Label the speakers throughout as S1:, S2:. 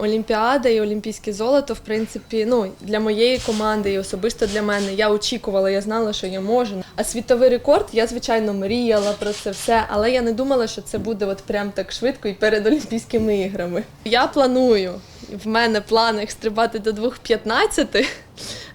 S1: Олімпіада і олімпійське золото, в принципі, ну для моєї команди і особисто для мене. Я очікувала, я знала, що я можу. А світовий рекорд, я звичайно мріяла про це все, але я не думала, що це буде от прям так швидко і перед Олімпійськими іграми. Я планую. В мене планах стрибати до 2.15.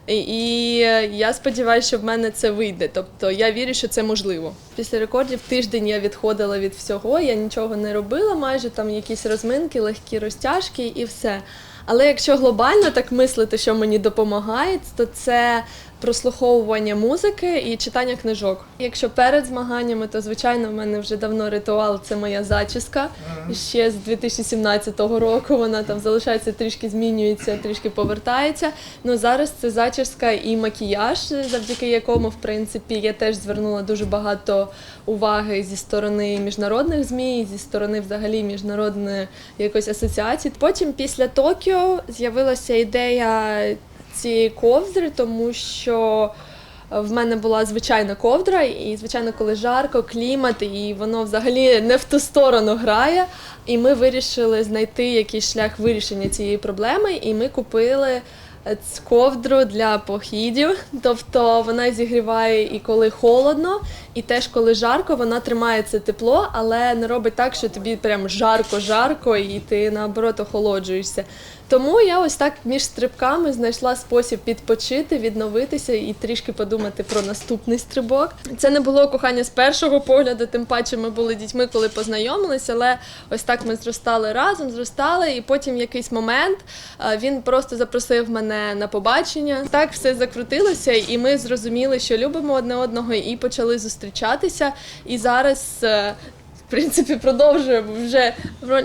S1: І і я сподіваюся, що в мене це вийде. Тобто я вірю, що це можливо. Після рекордів тиждень я відходила від всього, я нічого не робила, майже там якісь розминки, легкі розтяжки і все. Але якщо глобально так мислити, що мені допомагає, то це прослуховування музики і читання книжок. Якщо перед змаганнями, то звичайно в мене вже давно ритуал це моя зачіска. Ще з 2017 року вона там залишається, трішки змінюється, трішки повертається. Ну зараз це зачіска і макіяж, завдяки якому, в принципі, я теж звернула дуже багато уваги зі сторони міжнародних змі, зі сторони взагалі міжнародної якоїсь асоціації. Потім після Токіо з'явилася ідея цієї ковдри, тому що в мене була звичайна ковдра, і звичайно, коли жарко, клімат, і воно взагалі не в ту сторону грає. І ми вирішили знайти якийсь шлях вирішення цієї проблеми, і ми купили. Ковдру для похідів, тобто вона зігріває і коли холодно, і теж коли жарко, вона тримає це тепло, але не робить так, що тобі прям жарко-жарко, і ти наоборот охолоджуєшся. Тому я ось так між стрибками знайшла спосіб відпочити, відновитися і трішки подумати про наступний стрибок. Це не було кохання з першого погляду, тим паче ми були дітьми, коли познайомилися, але ось так ми зростали разом, зростали, і потім в якийсь момент е, він просто запросив мене на побачення. Так все закрутилося, і ми зрозуміли, що любимо одне одного, і почали зустрічатися. І зараз. Принципі, продовжуємо вже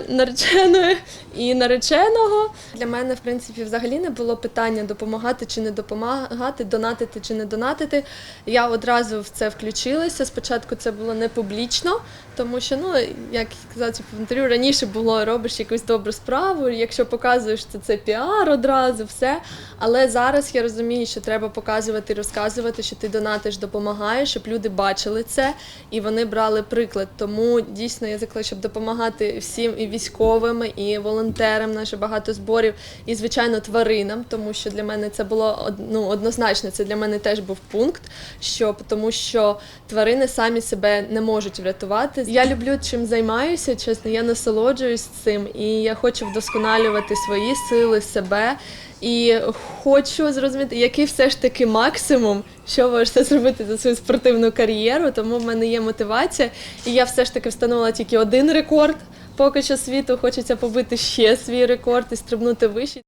S1: нареченої і нареченого. Для мене, в принципі, взагалі не було питання допомагати чи не допомагати, донатити чи не донатити. Я одразу в це включилася. Спочатку це було не публічно, тому що, ну, як казати в раніше було робиш якусь добру справу, якщо показуєш це, це піар одразу, все. Але зараз я розумію, що треба показувати розказувати, що ти донатиш, допомагаєш, щоб люди бачили це і вони брали приклад. Тому дійсно я закликаю, щоб допомагати всім і військовим, і волонтерам, наше багато зборів, і звичайно тваринам, тому що для мене це було ну, однозначно. Це для мене теж був пункт, що тому що тварини самі себе не можуть врятувати. Я люблю чим займаюся, чесно, я насолоджуюсь цим, і я хочу вдосконалювати свої сили, себе. І хочу зрозуміти, який все ж таки максимум, що можете зробити за свою спортивну кар'єру. Тому в мене є мотивація, і я все ж таки встановила тільки один рекорд. Поки що світу хочеться побити ще свій рекорд і стрибнути вище.